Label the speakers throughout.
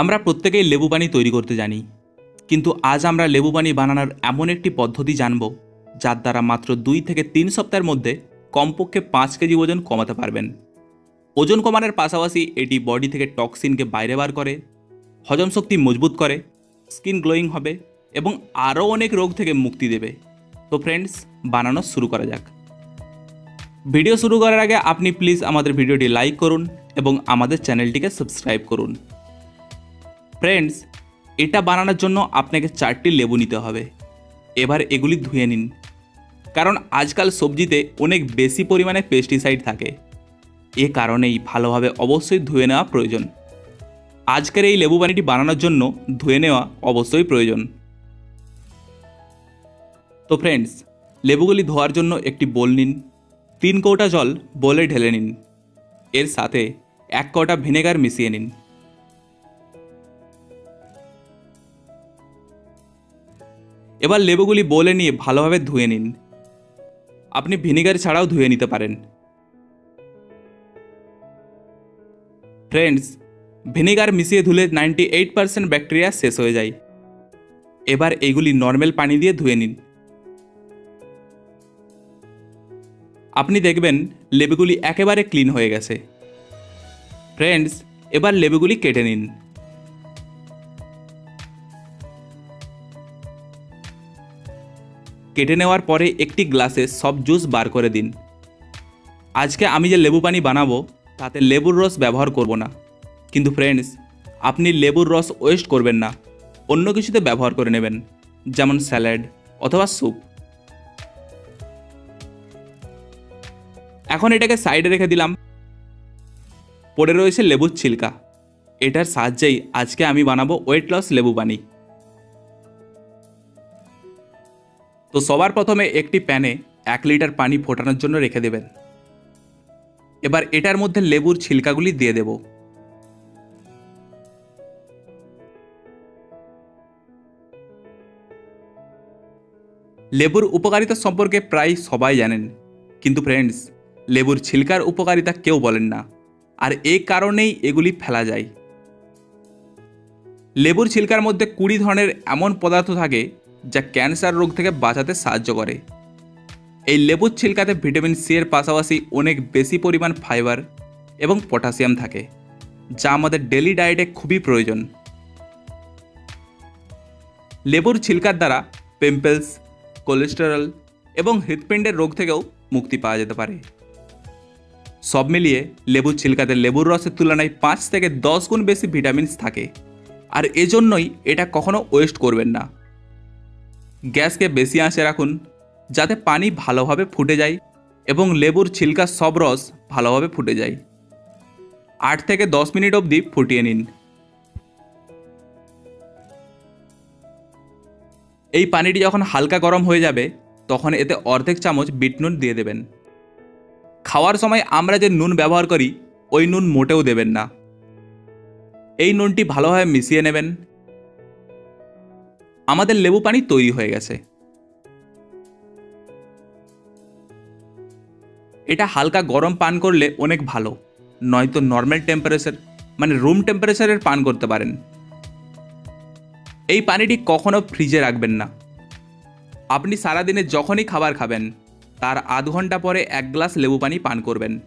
Speaker 1: আমরা প্রত্যেকেই লেবু পানি তৈরি করতে জানি, কিন্তু আজ আমরা লেবু পানি বানানোর এমন একটি পদ্ধতি জানব, যার দ্বারা মাত্র দুই থেকে তিন সপ্তাহের মধ্যে কমপক্ষে পাঁচ কেজি ওজন কমাতে পারবেন। ওজন কমানোর পাশাপাশি এটি বডি থেকে টক্সিনকে বাইরে বার করে, হজম শক্তি মজবুত করে, স্কিন গ্লোয়িং হবে এবং আরও অনেক রোগ থেকে মুক্তি দেবে। তো ফ্রেন্ডস, বানানো শুরু করা যাক। ভিডিও শুরু করার আগে আপনি প্লিজ আমাদের ভিডিওটি লাইক করুন এবং আমাদের চ্যানেলটিকে সাবস্ক্রাইব করুন। ফ্রেন্ডস এটা বানানোর জন্য আপনাকে চারটি লেবু নিতে হবে। এবার এগুলি ধুয়ে নিন। কারণ আজকাল সবজিতে অনেক বেশি পরিমাণে পেস্টিসাইড থাকে। এ কারণেই ভালোভাবে অবশ্যই ধুয়ে নেওয়া প্রয়োজন। আজকের এই লেবু পানিটি বানানোর জন্য ধুয়ে নেওয়া অবশ্যই প্রয়োজন। তো ফ্রেন্ডস লেবুগুলি ধোয়ার জন্য একটি বোল নিন। তিন কৌটা জল বোলে ঢেলে নিন। এর সাথে এক কৌটা ভিনেগার মিশিয়ে নিন। এবার লেবুগুলি বলে নিয়ে ভালোভাবে ধুয়ে নিন। আপনি ভিনেগার ছাড়াও ধুয়ে নিতে পারেন। ফ্রেন্ডস ভিনেগার মিশিয়ে ধুলে নাইনটি এইট পার্সেন্ট ব্যাকটেরিয়া শেষ হয়ে যায়। এবার এইগুলি নর্মাল পানি দিয়ে ধুয়ে নিন। আপনি দেখবেন লেবুগুলি একেবারে ক্লিন হয়ে গেছে। ফ্রেন্ডস এবার লেবুগুলি কেটে নিন। কেটে নেওয়ার পরে একটি গ্লাসে সব জুস বার করে দিন। আজকে আমি যে লেবু পানি বানাবো, তাতে লেবুর রস ব্যবহার করব না। কিন্তু ফ্রেন্ডস আপনি লেবুর রস ওয়েস্ট করবেন না। অন্য কিছুতে ব্যবহার করে নেবেন, যেমন স্যালাড অথবা স্যুপ এখন এটাকে সাইডে রেখে দিলাম। পড়ে রয়েছে লেবুর ছিলকা। এটার সাহায্যেই আজকে আমি বানাবো ওয়েট লস লেবু পানি। তো সবার প্রথমে একটি প্যানে এক লিটার পানি ফোটানোর জন্য রেখে দেবেন। এবার এটার মধ্যে লেবুর ছিলকাগুলি দিয়ে দেব। লেবুর উপকারিতা সম্পর্কে প্রায় সবাই জানেন, কিন্তু ফ্রেন্ডস লেবুর ছিলকার উপকারিতা কেউ বলেন না, আর এই কারণেই এগুলি ফেলা যায়। লেবুর ছিলকার মধ্যে কুড়ি ধরনের এমন পদার্থ থাকে যা ক্যান্সার রোগ থেকে বাঁচাতে সাহায্য করে। এই লেবুর ছিলকাতে ভিটামিন সি এর পাশাপাশি অনেক বেশি পরিমাণ ফাইবার এবং পটাশিয়াম থাকে, যা আমাদের ডেলি ডায়েটে খুবই প্রয়োজন। লেবুর ছিলকার দ্বারা পিম্পলস কোলেস্টেরল এবং হৃৎপিণ্ডের রোগ থেকেও মুক্তি পাওয়া যেতে পারে। সব মিলিয়ে লেবুর ছিলকাতে লেবুর রসের তুলনায় পাঁচ থেকে দশ গুণ বেশি ভিটামিনস থাকে, আর এজন্যই এটা কখনো ওয়েস্ট করবেন না। গ্যাসকে বেশি আঁচে রাখুন, যাতে পানি ভালোভাবে ফুটে যায় এবং লেবুর ছিলকার সব রস ভালোভাবে ফুটে যায়। আট থেকে দশ মিনিট অবধি ফুটিয়ে নিন। এই পানিটি যখন হালকা গরম হয়ে যাবে, তখন এতে অর্ধেক চামচ বিট নুন দিয়ে দেবেন। খাওয়ার সময় আমরা যে নুন ব্যবহার করি, ওই নুন মোটেও দেবেন না। এই নুনটি ভালোভাবে মিশিয়ে নেবেন। আমাদের লেবু পানি তৈরি হয়ে গেছে। এটা হালকা গরম পান করলে অনেক ভালো, নয়তো নর্মাল টেম্পারেচার মানে রুম টেম্পারেচারের পান করতে পারেন। এই পানিটি কখনো ফ্রিজে রাখবেন না। আপনি সারাদিনে যখনই খাবার খাবেন, তার আধ ঘণ্টা পরে এক গ্লাস লেবু পানি পান করবেন।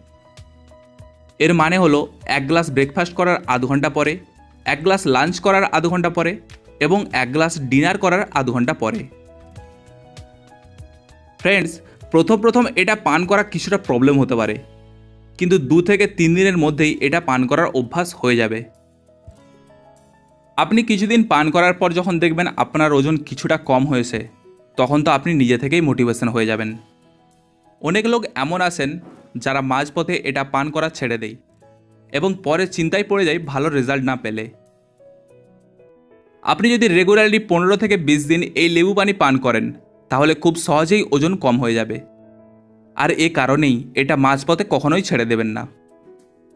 Speaker 1: এর মানে হলো, এক গ্লাস ব্রেকফাস্ট করার আধ ঘণ্টা পরে, এক গ্লাস লাঞ্চ করার আধ ঘণ্টা পরে এবং এক গ্লাস ডিনার করার আধ ঘণ্টা পরে। ফ্রেন্ডস প্রথম প্রথম এটা পান করা কিছুটা প্রবলেম হতে পারে। কিন্তু দু থেকে তিন দিনের মধ্যেই এটা পান করার অভ্যাস হয়ে যাবে। আপনি কিছুদিন পান করার পর যখন দেখবেন আপনার ওজন কিছুটা কম হয়েছে, তখন তো আপনি নিজে থেকেই মোটিভেশন হয়ে যাবেন। অনেক লোক এমন আছেন যারা মাঝপথে এটা পান করা ছেড়ে দেয় এবং পরে চিন্তায় পড়ে যায় ভালো রেজাল্ট না পেলে। আপনি যদি রেগুলারলি পনেরো থেকে বিশ দিন এই লেবু পানি পান করেন, তাহলে খুব সহজেই ওজন কম হয়ে যাবে। আর এ কারণেই এটা মাঝপথে কখনোই ছেড়ে দেবেন না।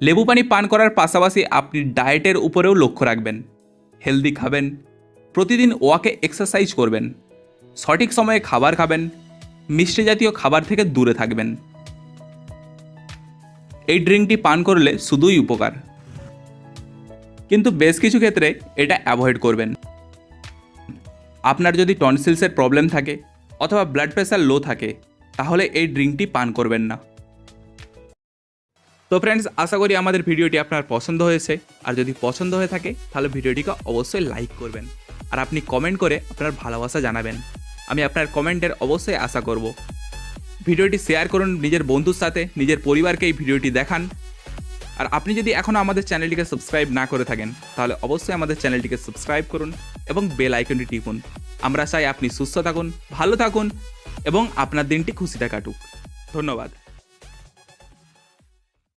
Speaker 1: লেবু পানি পান করার পাশাপাশি আপনি ডায়েটের উপরেও লক্ষ্য রাখবেন। হেলদি খাবেন, প্রতিদিন ওয়াকে এক্সারসাইজ করবেন, সঠিক সময়ে খাবার খাবেন, মিষ্টি জাতীয় খাবার থেকে দূরে থাকবেন। এই ড্রিঙ্কটি পান করলে শুধুই উপকার। কিন্তু বেশ কিছু ক্ষেত্রে এটা অ্যাভয়েড করবেন। আপনার যদি টনসিলসের প্রবলেম থাকে অথবা ব্লাড প্রেশার লো থাকে, তাহলে এই ড্রিঙ্কটি পান করবেন না। তো ফ্রেন্ডস আশা করি আমাদের ভিডিওটি আপনার পছন্দ হয়েছে। আর যদি পছন্দ হয়ে থাকে, তাহলে ভিডিওটিকে অবশ্যই লাইক করবেন। আর আপনি কমেন্ট করে আপনার ভালোবাসা জানাবেন। আমি আপনার কমেন্টের অবশ্যই আশা করব। ভিডিওটি শেয়ার করুন নিজের বন্ধুর সাথে, নিজের পরিবারকে এই ভিডিওটি দেখান। আর আপনি যদি এখনও আমাদের চ্যানেলটিকে সাবস্ক্রাইব না করে থাকেন, তাহলে অবশ্যই আমাদের চ্যানেলটিকে সাবস্ক্রাইব করুন এবং বেল আইকনটি টিপুন। আমরা চাই আপনি সুস্থ থাকুন, ভালো থাকুন এবং আপনার দিনটি খুশিতে কাটুক। ধন্যবাদ।